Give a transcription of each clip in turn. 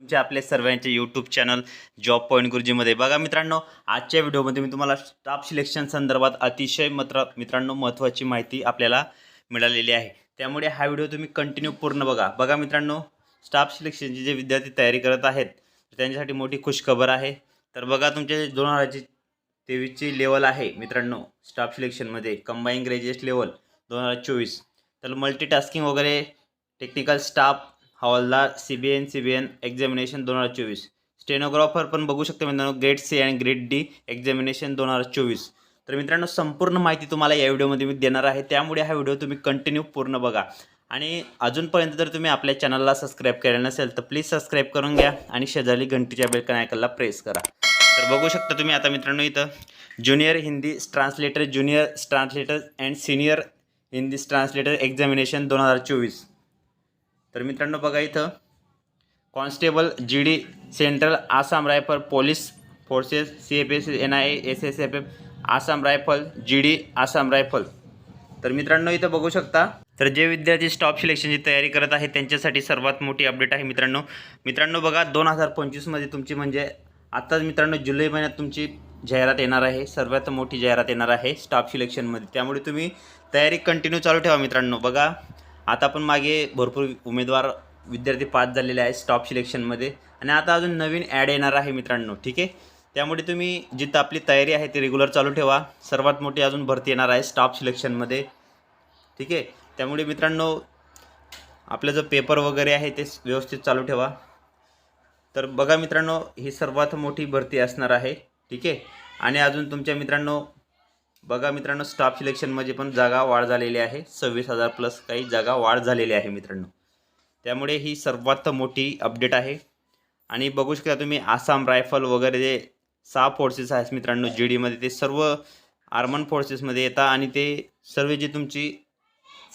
तुमचे आपले सर्वांचे यूट्यूब चॅनल जॉब पॉईंट गुरुजीमध्ये बघा मित्रांनो आजच्या व्हिडिओमध्ये मी तुम्हाला स्टाफ सिलेक्शन संदर्भात अतिशय मत्र मित्रांनो महत्त्वाची माहिती आपल्याला मिळालेली आहे. त्यामुळे हा व्हिडिओ तुम्ही कंटिन्यू पूर्ण बघा. बघा मित्रांनो स्टाफ सिलेक्शनचे जे विद्यार्थी तयारी करत आहेत त्यांच्यासाठी मोठी खुशखबर आहे. तर बघा तुमचे दोन हजारची तेवीसची लेवल आहे मित्रांनो स्टाफ सिलेक्शनमध्ये कंबाईन ग्रॅज्युएट लेवल दोन हजार चोवीस. तर मल्टीटास्किंग वगैरे टेक्निकल स्टाफ हवालदार C B N C B N examination दोन हजार चोवीस. स्टेनोग्राफर पण बघू शकता मित्रांनो grade C and grade D examination दोन हजार चोवीस. तर मित्रांनो संपूर्ण माहिती तुम्हाला या व्हिडिओमध्ये मी देणार आहे. त्यामुळे हा व्हिडिओ तुम्ही कंटिन्यू पूर्ण बघा. आणि अजूनपर्यंत जर तुम्ही आपल्या चॅनलला सबस्क्राईब केलं नसेल तर प्लीज सबस्क्राईब करून घ्या आणि शेजारी घंटीच्या बेलकन आयकनला प्रेस करा. तर बघू शकता तुम्ही आता मित्रांनो इथं junior Hindi translator junior translator and senior Hindi translator examination दोन हजार चोवीस. तर मित्रांनो बघा इथं. Constable G D central Assam rifle police forces C F S N I S S F F Assam rifle G D Assam rifle. तर मित्रांनो इथं बघू शकता. तर जे विद्यार्थी स्टॉप सिलेक्शनची तयारी करत आहे त्यांच्यासाठी सर्वात मोठी अपडेट आहे मित्रांनो. मित्रांनो बघा दोन हजार पंचवीसमध्ये तुमची म्हणजे आत्ताच मित्रांनो जुलै महिन्यात तुमची जाहिरात येणार आहे. सर्वात मोठी जाहिरात येणार आहे स्टाफ सिलेक्शनमध्ये. त्यामुळे तुम्ही तयारी कंटिन्यू चालू ठेवा मित्रांनो. बघा. आता पण मागे भरपूर उमेदवार विद्यार्थी पास झालेले आहेत स्टॉप सिलेक्शनमध्ये आणि आता अजून नवीन ॲड येणार आहे मित्रांनो ठीक आहे? त्यामुळे तुम्ही जिथं आपली तयारी आहे ती रेग्युलर चालू ठेवा. सर्वात मोठी अजून भरती येणार आहे स्टॉप सिलेक्शनमध्ये ठीक आहे? त्यामुळे मित्रांनो आपलं जो पेपर वगैरे आहे ते व्यवस्थित चालू ठेवा. तर बघा मित्रांनो ही सर्वात मोठी भरती असणार आहे ठीक आहे? आणि अजून तुमच्या मित्रांनो बघा मित्रांनो स्टाफ सिलेक्शनमध्ये पण जागा वाढ झालेली आहे. सव्वीस हजार प्लस काही जागा वाढ झालेली आहे मित्रांनो. त्यामुळे ही सर्वात मोठी अपडेट आहे. आणि बघू शकता तुम्ही आसाम रायफल वगैरे जे सहा फोर्सेस आहेत मित्रांनो जी डीमध्ये ते सर्व आर्मन फोर्सेसमध्ये येतात आणि ते सर्व जी तुमची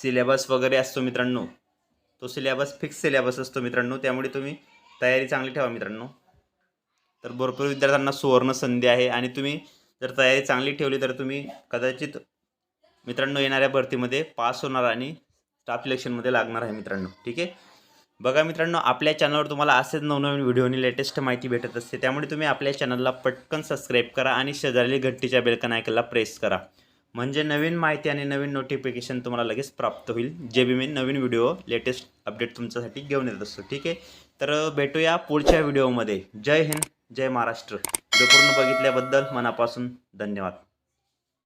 सिलेबस वगैरे असतो मित्रांनो तो सिलेबस फिक्स सिलेबस असतो मित्रांनो त्यामुळे तुम्ही तयारी चांगली ठेवा मित्रांनो. तर भरपूर विद्यार्थ्यांना सुवर्ण संधी आहे आणि तुम्ही जर तयारी चांगली ठेवली तर तुम्ही कदाचित मित्रांनो येणाऱ्या भरतीमध्ये पास होणार आणि स्टाफ सिलेक्शनमध्ये लागणार आहे मित्रांनो. ठीक आहे? बघा मित्रांनो आपल्या चॅनलवर तुम्हाला असेच नवनवीन व्हिडिओनी लेटेस्ट माहिती भेटत असते त्यामुळे तुम्ही आपल्या चॅनलला पटकन सबस्क्राईब करा आणि शेजारी घंटीच्या बेलकन ऐकायला प्रेस करा. म्हणजे नवीन माहिती आणि नवीन नोटिफिकेशन तुम्हाला लगेच प्राप्त होईल जे बी मी नवीन व्हिडिओ लेटेस्ट अपडेट तुमच्यासाठी घेऊन येत असतो. ठीक आहे? तर भेटूया पुढच्या व्हिडिओमध्ये जय हिंद जय महाराष्ट्र. पूर्ण बघितल्याबद्दल मनापासून धन्यवाद.